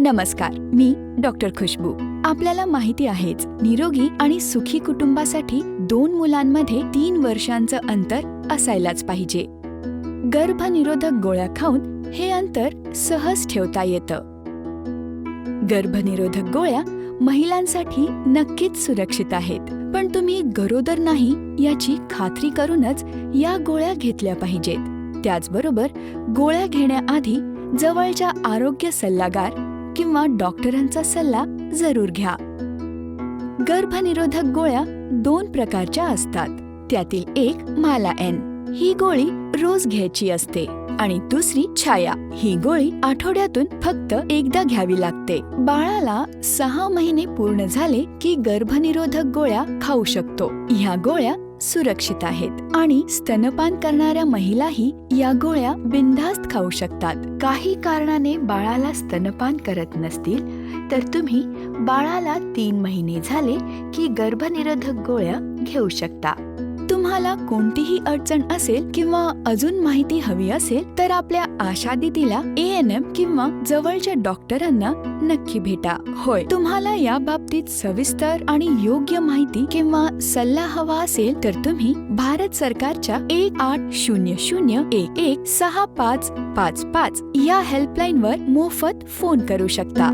नमस्कार मी डॉक्टर खुशबू. आपल्याला माहिती आहेच निरोगी आणि सुखी कुटुंबासाठी दोन मुलांमध्ये तीन वर्षांचं अंतर असायलाच पाहिजे. गर्भनिरोधक गोळ्या खाऊन हे अंतर सहज ठेवता येतं. गर्भनिरोधक गोळ्या महिलांसाठी नक्कीच सुरक्षित आहेत पण तुम्ही गरोदर नाही याची खात्री करूनच या गोळ्या घेतल्या पाहिजेत. त्याचबरोबर गोळ्या घेण्याआधी जवळच्या आरोग्य सल्लागार किंवा डॉक्टरांचा सल्ला जरूर घ्या. गर्भनिरोधक गोळ्या दोन प्रकारच्या असतात. त्यातील एक माला एन. ही गोळी रोज घ्यायची असते. आणि दुसरी छाया. ही गोळी आठवड्यातून फक्त एकदा घ्यावी लागते. बाळाला सहा महिने पूर्ण झाले की गर्भनिरोधक गोळ्या खाऊ शकतो. ह्या गोळ्या सुरक्षित आहेत आणि स्तनपान करणाऱ्या महिलाही या गोळ्या बिनधास्त खाऊ शकतात. काही कारणाने बाळाला स्तनपान करत नसतील तर तुम्ही बाळाला तीन महिने झाले की गर्भनिरोधक गोळ्या घेऊ शकता. तुम्हाला कोणतीही अडचण असेल किंवा अजून माहिती हवी असेल तर आपल्या आशा दिदीला ए एन एम किंवा जवळच्या डॉक्टरांना नक्की भेटा. होय तुम्हाला या बाबतीत सविस्तर आणि योग्य माहिती किंवा सल्ला हवा असेल तर तुम्ही भारत सरकारच्या एक आठ शून्य शून्य एक एक सहा पाच पाच पाच या हेल्पलाईन वर मोफत फोन करू शकता.